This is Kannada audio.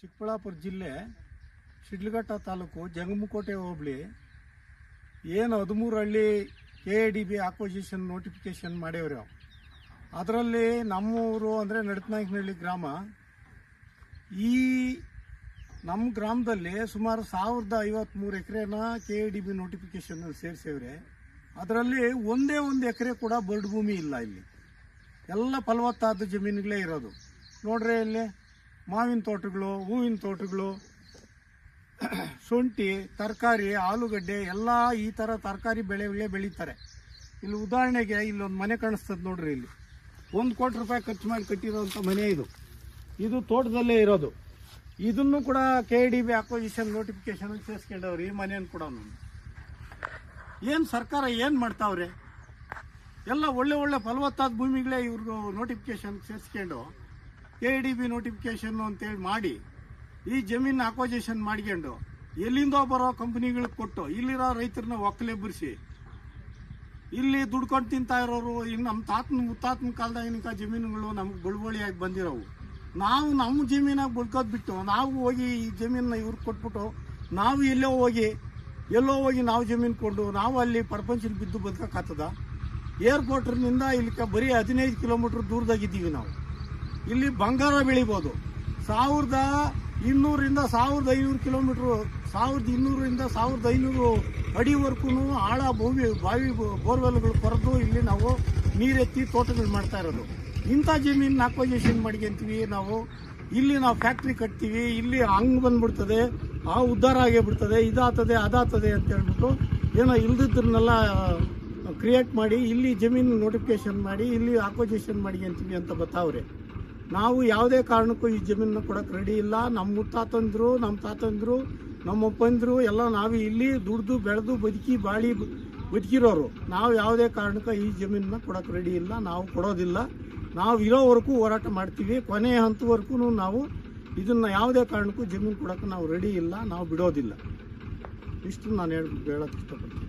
ಚಿಕ್ಕಬಳ್ಳಾಪುರ ಜಿಲ್ಲೆ ಶಿಡ್ಲಘಟ್ಟ ತಾಲೂಕು ಜಂಗಮಕೋಟೆ ಹೋಬಳಿ ಏನು ಹದಿಮೂರು ಹಳ್ಳಿ K A D B acquisition notification ಮಾಡ್ಯವ್ರು ಅದರಲ್ಲಿ ನಮ್ಮೂರು ಅಂದರೆ ನಡತನಾಯಕನಹಳ್ಳಿ ಗ್ರಾಮ. ಈ ನಮ್ಮ ಗ್ರಾಮದಲ್ಲಿ ಸುಮಾರು ಸಾವಿರದ ಐವತ್ತ್ಮೂರು ಎಕರೆನ K A D B notification ಸೇರಿಸೇವ್ರೆ. ಅದರಲ್ಲಿ ಒಂದೇ ಒಂದು ಎಕರೆ ಕೂಡ ಬರಡು ಭೂಮಿ ಇಲ್ಲ ಇಲ್ಲಿ. ಎಲ್ಲ ಫಲವತ್ತಾದ ಜಮೀನುಗಳೇ ಇರೋದು. ನೋಡ್ರಿ ಇಲ್ಲಿ ಮಾವಿನ ತೋಟಗಳು, ಹೂವಿನ ತೋಟಗಳು, ಶುಂಠಿ, ತರಕಾರಿ, ಆಲೂಗಡ್ಡೆ, ಎಲ್ಲ ಈ ಥರ ತರಕಾರಿ ಬೆಳೆಗಳೇ ಬೆಳೀತಾರೆ. ಇಲ್ಲಿ ಉದಾಹರಣೆಗೆ ಇಲ್ಲೊಂದು ಮನೆ ಕಾಣಿಸ್ತದೆ ನೋಡ್ರಿ ಇಲ್ಲಿ. ಒಂದು ಕೋಟಿ ರೂಪಾಯಿ ಖರ್ಚು ಮಾಡಿ ಕಟ್ಟಿರೋವಂಥ ಮನೆ ಇದು. ಇದು ತೋಟದಲ್ಲೇ ಇರೋದು. ಇದನ್ನು ಕೂಡ K D B acquisition notification ಸೇರಿಸ್ಕೊಂಡವ್ರಿ ಈ ಮನೆಯನ್ನು ಕೂಡ ಏನು ಸರ್ಕಾರ ಏನು ಮಾಡ್ತಾವ್ರೆ? ಎಲ್ಲ ಒಳ್ಳೆ ಒಳ್ಳೆ ಫಲವತ್ತಾದ ಭೂಮಿಗಳೇ ಇವ್ರಿಗೂ ನೋಟಿಫಿಕೇಶನ್ ಸೇರಿಸ್ಕೊಂಡು ಕೆ ಡಿ ಬಿ ನೋಟಿಫಿಕೇಶನ್ ಅಂತೇಳಿ ಮಾಡಿ, ಈ ಜಮೀನು ಅಕ್ವಜೇಷನ್ ಮಾಡ್ಕೊಂಡು ಎಲ್ಲಿಂದೋ ಬರೋ ಕಂಪ್ನಿಗಳಿಗೆ ಕೊಟ್ಟು, ಇಲ್ಲಿರೋ ರೈತರನ್ನ ಒಕ್ಕಲೆಬ್ಬರಿಸಿ ಇಲ್ಲಿ ದುಡ್ಕೊಂಡು ತಿಂತಾ ಇರೋರು ಇನ್ನು ನಮ್ಮ ತಾತನ ಮುತ್ತಾತನ ಕಾಲದಾಗಿನ ಜಮೀನುಗಳು ನಮ್ಗೆ ಬಳುವಳಿಯಾಗಿ ಬಂದಿರೋವು? ನಾವು ನಮ್ಮ ಜಮೀನಾಗ ಬಳ್ಕೋದು ಬಿಟ್ಟು, ನಾವು ಹೋಗಿ ಈ ಜಮೀನನ್ನ ಇವ್ರಿಗೆ ಕೊಟ್ಬಿಟ್ಟು, ನಾವು ಎಲ್ಲೋ ಹೋಗಿ ಎಲ್ಲೋ ಹೋಗಿ ನಾವು ಜಮೀನು ಕೊಂಡು, ನಾವು ಅಲ್ಲಿ ಪ್ರಪಂಚದ ಬಿದ್ದು ಬದುಕಾಗ್ತದ ಏರ್ಪೋರ್ಟ್ನಿಂದ ಇಲ್ಲಿಗೆ ಬರೀ ಹದಿನೈದು ಕಿಲೋಮೀಟ್ರ್ ದೂರದಾಗಿದ್ದೀವಿ ನಾವು. ಇಲ್ಲಿ ಬಂಗಾರ ಬೆಳಿಬೋದು. ಸಾವಿರದ ಇನ್ನೂರಿಂದ ಸಾವಿರದ ಐನೂರು ಕಿಲೋಮೀಟ್ರು, ಸಾವಿರದ ಇನ್ನೂರಿಂದ ಸಾವಿರದ ಐನೂರು ಅಡಿವರೆಗೂ ಆಳ ಭೂಮಿ, ಬಾವಿ ಬೋರ್ವೆಲ್ಗಳು ಕೊರೆದು ಇಲ್ಲಿ ನಾವು ನೀರೆತ್ತಿ ತೋಟಗಳು ಮಾಡ್ತಾ ಇರೋದು. ಇಂಥ ಜಮೀನು ಅಕ್ವಜೇಷನ್ ಮಾಡ್ಕೊಂತೀವಿ ನಾವು. ಇಲ್ಲಿ ನಾವು ಫ್ಯಾಕ್ಟ್ರಿ ಕಟ್ತೀವಿ, ಇಲ್ಲಿ ಹಂಗ್ ಬಂದ್ಬಿಡ್ತದೆ, ಆ ಉದ್ಧಾರ ಆಗೇ ಬಿಡ್ತದೆ ಇದಾಗ್ತದೆ, ಅದಾಗ್ತದೆ ಅಂತ ಹೇಳ್ಬಿಟ್ಟು ಏನೋ ಇಲ್ದಿದ್ದನ್ನೆಲ್ಲ ಕ್ರಿಯೇಟ್ ಮಾಡಿ, ಇಲ್ಲಿ ಜಮೀನು ನೋಟಿಫಿಕೇಶನ್ ಮಾಡಿ, ಇಲ್ಲಿ ಅಕ್ವಜೇಷನ್ ಮಾಡ್ಕೊಂತೀವಿ ಅಂತ ಬತ್ತಾವ್ರೆ ನಾವು ಯಾವುದೇ ಕಾರಣಕ್ಕೂ ಈ ಜಮೀನನ್ನು ಕೊಡೋಕ್ಕೆ ರೆಡಿ ಇಲ್ಲ. ನಮ್ಮ ಮುತ್ತಾತಂದ್ರು, ನಮ್ಮ ತಾತಂದ್ರು, ನಮ್ಮ ಅಪ್ಪಂದ್ರು, ಎಲ್ಲ ನಾವು ಇಲ್ಲಿ ದುಡ್ದು, ಬೆಳೆದು, ಬದುಕಿ, ಬಾಳಿ ಬದುಕಿರೋರು. ನಾವು ಯಾವುದೇ ಕಾರಣಕ್ಕೂ ಈ ಜಮೀನನ್ನ ಕೊಡೋಕ್ಕೆ ರೆಡಿ ಇಲ್ಲ. ನಾವು ಕೊಡೋದಿಲ್ಲ. ನಾವು ಇರೋವರೆಗೂ ಹೋರಾಟ ಮಾಡ್ತೀವಿ. ಕೊನೆಯ ಹಂತವರೆಗೂ ನಾವು ಇದನ್ನ ಯಾವುದೇ ಕಾರಣಕ್ಕೂ ಜಮೀನು ಕೊಡೋಕ್ಕೆ ನಾವು ರೆಡಿ ಇಲ್ಲ. ನಾವು ಬಿಡೋದಿಲ್ಲ. ಇಷ್ಟು ನಾನು ಹೇಳಿ ಹೇಳೋಕ್ಕೆ ಇಷ್ಟಪಡ್ತೀನಿ.